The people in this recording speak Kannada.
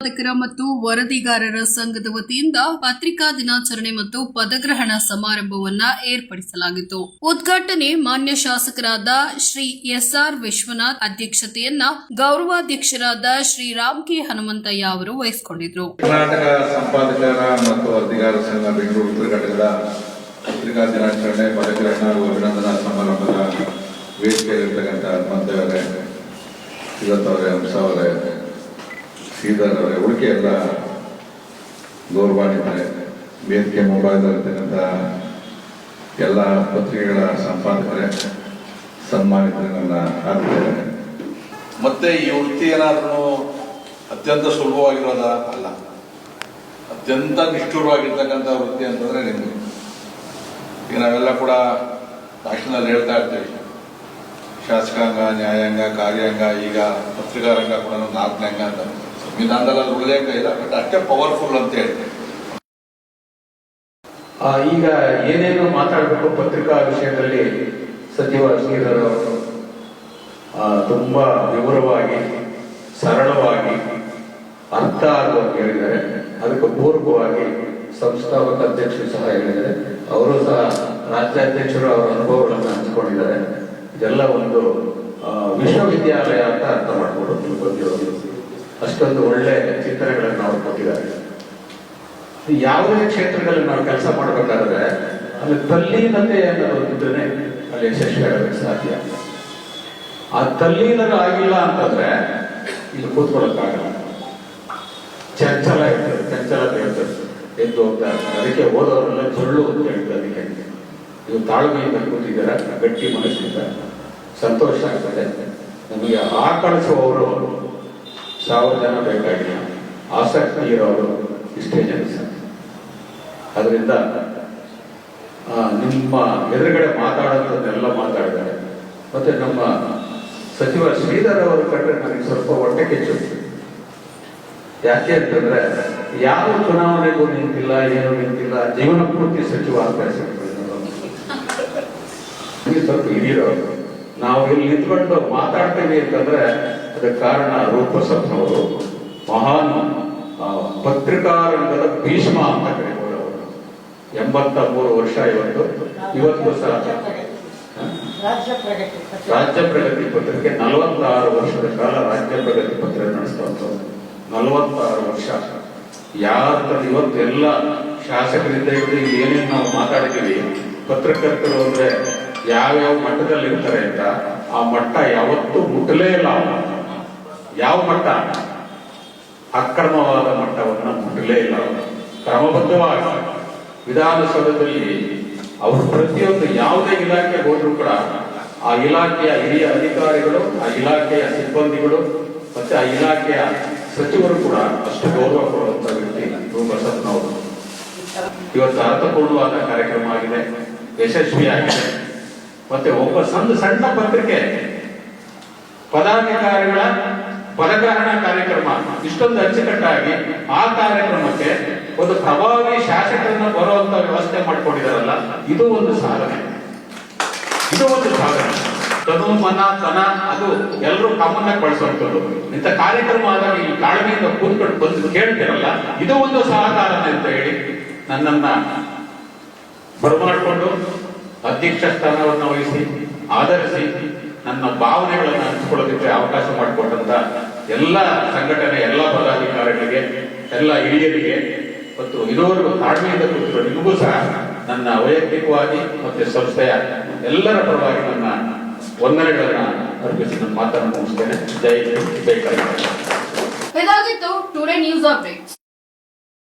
ಸಂಪಾದಕರ ಮತ್ತು ವರದಿಗಾರರ ಸಂಘದ ವತಿಯಿಂದ ಪತ್ರಿಕಾ ದಿನಾಚರಣೆ ಮತ್ತು ಪದಗ್ರಹಣ ಸಮಾರಂಭವನ್ನ ಏರ್ಪಡಿಸಲಾಗಿತ್ತು. ಉದ್ಘಾಟನೆ ಮಾನ್ಯ ಶಾಸಕರಾದ ಶ್ರೀ ಎಸ್ ಆರ್ ವಿಶ್ವನಾಥ್ ಅಧ್ಯಕ್ಷತೆಯನ್ನ ಗೌರವಾಧ್ಯಕ್ಷರಾದ ಶ್ರೀ ರಾಮ್ ಕೆ ಹನುಮಂತಯ್ಯ ಅವರು ವಹಿಸಿಕೊಂಡಿದ್ರು. ಕರ್ನಾಟಕ ಸಂಪಾದಕರ ಮತ್ತು ವರದಿಗಾರರ ಸಂಘ ಬೆಂಗಳೂರು ಉತ್ತರ ಪತ್ರಿಕಾ ದಿನಾಚರಣೆ, ಪದಗ್ರಹಣ ಅಭಿನಂದನಾ ಸಮಾರಂಭದ ವೇದಿಕೆಯಲ್ಲಿರ್ತಕ್ಕಂಥ ಇವತ್ತವರೇ ಅವರೇ ಉಳಿಕೆ ಎಲ್ಲ ಗೌರವಾನ್ವಿತರೆ. ವೇದಿಕೆ ಮುಂಭಾಗದಲ್ಲಿರ್ತಕ್ಕಂಥ ಎಲ್ಲ ಪತ್ರಿಕೆಗಳ ಸಂಪಾದಕರೇ, ಸನ್ಮಾನಿತರೆ ನನ್ನ ಮತ್ತೆ ಈ ವೃತ್ತಿ ಏನಾದ್ರೂ ಅತ್ಯಂತ ಸುಲಭವಾಗಿರೋದ? ಅಲ್ಲ. ಅತ್ಯಂತ ನಿಷ್ಠುರವಾಗಿರ್ತಕ್ಕಂಥ ವೃತ್ತಿ ಅಂತಂದ್ರೆ ನಿಮಗೆ ಈಗ ನಾವೆಲ್ಲ ಕೂಡ ಭಾಷಣದಲ್ಲಿ ಹೇಳ್ತಾ ಇರ್ತೀವಿ. ಶಾಸಕಾಂಗ, ನ್ಯಾಯಾಂಗ, ಕಾರ್ಯಾಂಗ, ಈಗ ಪತ್ರಿಕಾರಂಗ ಕೂಡ ನಾಲ್ಕನೇ ಅಂತ. ಸಂವಿಧಾನದಲ್ಲಿ ಅದು ಉಲ್ಲೇಖ ಇಲ್ಲ ಬಟ್ ಅಷ್ಟೇ ಪವರ್ಫುಲ್ ಅಂತ ಹೇಳ್ತೇನೆ. ಈಗ ಏನೇನು ಮಾತಾಡಬೇಕು ಪತ್ರಿಕಾ ವಿಷಯದಲ್ಲಿ ಸಚಿವ ಶ್ರೀಧರ್ ಅವರು. ತುಂಬಾ ವಿವರವಾಗಿ, ಸರಳವಾಗಿ, ಅರ್ಥ ಆಗುವಂತೆ ಹೇಳಿದ್ದಾರೆ. ಅದಕ್ಕೆ ಪೂರ್ವವಾಗಿ ಸಂಸ್ಥಾಪಕ ಅಧ್ಯಕ್ಷರು ಸಹ ಹೇಳಿದ್ದಾರೆ. ಅವರು ಸಹ ರಾಜ್ಯಾಧ್ಯಕ್ಷರು, ಅವರ ಅನುಭವಗಳನ್ನು ಹಂಚಿಕೊಂಡಿದ್ದಾರೆ. ಇದೆಲ್ಲ ಒಂದು ವಿಶ್ವವಿದ್ಯಾಲಯ ಅಂತ ಅರ್ಥ ಮಾಡ್ಕೊಂಡು ಅಷ್ಟೊಂದು ಒಳ್ಳೆ ಚಿಂತನೆಗಳನ್ನು ಅವರು ಕೊಟ್ಟಿದ್ದಾರೆ. ಯಾವುದೇ ಕ್ಷೇತ್ರಗಳಲ್ಲಿ ನಾವು ಕೆಲಸ ಮಾಡಬೇಕಾದ್ರೆ ಅಲ್ಲಿ ತಲ್ಲೀನತೆ ಅನ್ನೋದಿದ್ರೆ ಅಲ್ಲಿ ಯಶಸ್ವಿ ಆಗೋದಕ್ಕೆ ಸಾಧ್ಯ. ಆ ತಲ್ಲೀನರು ಆಗಿಲ್ಲ ಅಂತಂದ್ರೆ ಇಲ್ಲಿ ಕೂತ್ಕೊಳ್ಳೋಕ್ಕಾಗಲ್ಲ. ಚಂಚಲ ಇರ್ತದೆ ಚಂಚಲತೆ ಇರ್ತದೆ ಎದ್ದು ಹೋಗ್ತಾ ಅದಕ್ಕೆ ಓದೋರೆಲ್ಲ ಜೊಳ್ಳು ಅಂತ ಹೇಳ್ತಾರೆ ಅದಕ್ಕೆ. ನೀವು ತಾಳ್ಮೆಯಿಂದ ಕೂತಿದ್ದೀರ? ಗಟ್ಟಿ ಮನಸ್ಸಿಂದ. ಸಂತೋಷ ಆಗ್ತದೆ. ನಮಗೆ ಆಕಳಿಸುವವರು ಸಾವಿರ ಜನ ಬೇಕಾಗಿಲ್ಲ. ಆಸಕ್ತಿ ಇರೋರು ಇಷ್ಟೇ ಜನ ಸರ್. ಅದರಿಂದ ನಿಮ್ಮ ಎದುರುಗಡೆ ಮಾತಾಡೋದನ್ನೆಲ್ಲ ಮಾತಾಡಿದ್ದಾರೆ ಮತ್ತೆ ನಮ್ಮ ಸಚಿವ ಶ್ರೀಧರ್ ಅವರು ಕಂಡ್ರೆ ನನಗೆ ಸ್ವಲ್ಪ ಹೊಟ್ಟೆ ಕೆಚ್ಚುತ್ತೆ ಯಾಕೆ ಅಂತಂದ್ರೆ ಯಾವ ಚುನಾವಣೆಗೂ ನಿಂತಿಲ್ಲ, ಏನು ನಿಂತಿಲ್ಲ, ಜೀವನ ಪೂರ್ತಿ ಸಚಿವ ನಿಮಗೆ ಸ್ವಲ್ಪ ಹಿರಿಯರು. ನಾವು ಇಲ್ಲಿ ನಿಂತ್ಕೊಂಡು ಮಾತಾಡ್ತೇವೆ ಅಂತಂದ್ರೆ ಅದಕ್ಕೆ ಕಾರಣ ರೂಪಸಪ್ನವರು ಮಹಾನ್ ಪತ್ರಿಕಾರಂಗದ ಪತ್ರಿಕಾ ಭೀಷ್ಮ ಅಂತ ಅವರು. ಎಂಬತ್ತ ಮೂರು ವರ್ಷ ಇವತ್ತು. ಇವತ್ತು ಸಹ ರಾಜ್ಯ ಪ್ರಗತಿ ಪತ್ರಿಕೆ. ನಲವತ್ತಾರು ವರ್ಷದ ಕಾಲ ರಾಜ್ಯ ಪ್ರಗತಿ ಪತ್ರಿಕೆ ನಡೆಸುವಂಥದ್ದು ನಲವತ್ತಾರು ವರ್ಷ. ಯಾರ ಇವತ್ತು ಎಲ್ಲ ಶಾಸಕರಿಂದ ಹಿಡಿದು ಇಲ್ಲಿ ಏನೇನು ನಾವು ಮಾತಾಡ್ತೀವಿ ಪತ್ರಕರ್ತರು ಅಂದ್ರೆ ಯಾವ್ಯಾವ ಮಟ್ಟದಲ್ಲಿ ಇರ್ತಾರೆ ಅಂತ ಆ ಮಟ್ಟ ಯಾವತ್ತೂ ಮುಟ್ಟಲೇ ಇಲ್ಲ. ಯಾವ ಮಟ್ಟ? ಅಕ್ರಮವಾದ ಮಟ್ಟವನ್ನು ಮುಟ್ಟಲೇ ಇಲ್ಲ. ಕ್ರಮಬದ್ಧವಾಗಿ ವಿಧಾನಸೌಧದಲ್ಲಿ ಅವರು ಪ್ರತಿಯೊಂದು ಯಾವುದೇ ಇಲಾಖೆ ಹೋದ್ರು ಕೂಡ ಆ ಇಲಾಖೆಯ ಹಿರಿಯ ಅಧಿಕಾರಿಗಳು, ಆ ಇಲಾಖೆಯ ಸಿಬ್ಬಂದಿಗಳು ಮತ್ತೆ ಆ ಇಲಾಖೆಯ ಸಚಿವರು ಕೂಡ ಅಷ್ಟು ಗೌರವ ಕೊಡುವಂತ ವ್ಯಕ್ತಿ ರೂಪಸತ್ನವರು ಇವತ್ತು ಅರ್ಥಪೂರ್ಣವಾದ ಕಾರ್ಯಕ್ರಮ ಆಗಿದೆ, ಯಶಸ್ವಿಯಾಗಿದೆ. ಮತ್ತೆ ಒಬ್ಬ ಸಣ್ಣ ಸಣ್ಣ ಪತ್ರಿಕೆ, ಪದಾಧಿಕಾರಿಗಳ ಪದಗ್ರಹಣ ಕಾರ್ಯಕ್ರಮ. ಇಷ್ಟೊಂದು ಅಚ್ಚುಕಟ್ಟಾಗಿ ಆ ಕಾರ್ಯಕ್ರಮಕ್ಕೆ ಒಂದು ಪ್ರಭಾವಿ ಶಾಸಕರನ್ನ ಬರುವಂತ ವ್ಯವಸ್ಥೆ ಮಾಡ್ಕೊಂಡಿದಾರಲ್ಲ ಇದು ಒಂದು ಸಾಧನೆ. ಇದು ಒಂದು ಸಾಧನೆ. ತನು, ಮನ, ತನ, ಅದು ಎಲ್ಲರೂ ಕಾಮನ್ ಆಗಿ ಬಳಸುವಂಥದ್ದು ಇಂಥ ಕಾರ್ಯಕ್ರಮ ಆದಾಗ ಈ ತಾಳ್ಮೆಯಿಂದ ಕೂತ್ಕೊಂಡು ಬಂದು ಕೇಳ್ತಿರಲ್ಲ, ಇದು ಒಂದು ಸಹಕಾರ ಅಂತ ಹೇಳಿ ನನ್ನನ್ನ ಬರಮಾಡಿಕೊಂಡು ಅಧ್ಯಕ್ಷ ಸ್ಥಾನವನ್ನು ವಹಿಸಿ, ಆಧರಿಸಿ ನನ್ನ ಭಾವನೆಗಳನ್ನು ಹಂಚಿಕೊಳ್ಳೋದಕ್ಕೆ ಅವಕಾಶ ಮಾಡಿಕೊಟ್ಟಂತ ಎಲ್ಲ ಸಂಘಟನೆ, ಎಲ್ಲ ಪದಾಧಿಕಾರಿಗಳಿಗೆ, ಎಲ್ಲ ಹಿರಿಯರಿಗೆ, ಮತ್ತು ಇದುವರೆಗೂ ತಾಳ್ಮೆಯಿಂದ ಕೂತಿರೋ ನಿಮಗೂ ಸಹ ನನ್ನ ವೈಯಕ್ತಿಕವಾಗಿ ಮತ್ತೆ ಸಂಸ್ಥೆಯ ಎಲ್ಲರ ಪರವಾಗಿ ನನ್ನ ವಂದನೆಗಳನ್ನ ಅರ್ಪಿಸಿ ನನ್ನ ಮಾತನ್ನು ಮುಗಿಸ್ತೇನೆ. ಜೈ ಜೈ ಕರ್ನಾಟಕ. ಇದಾಗಿತ್ತು ಟುಡೇ ನ್ಯೂಸ್ ಅಪ್ಡೇಟ್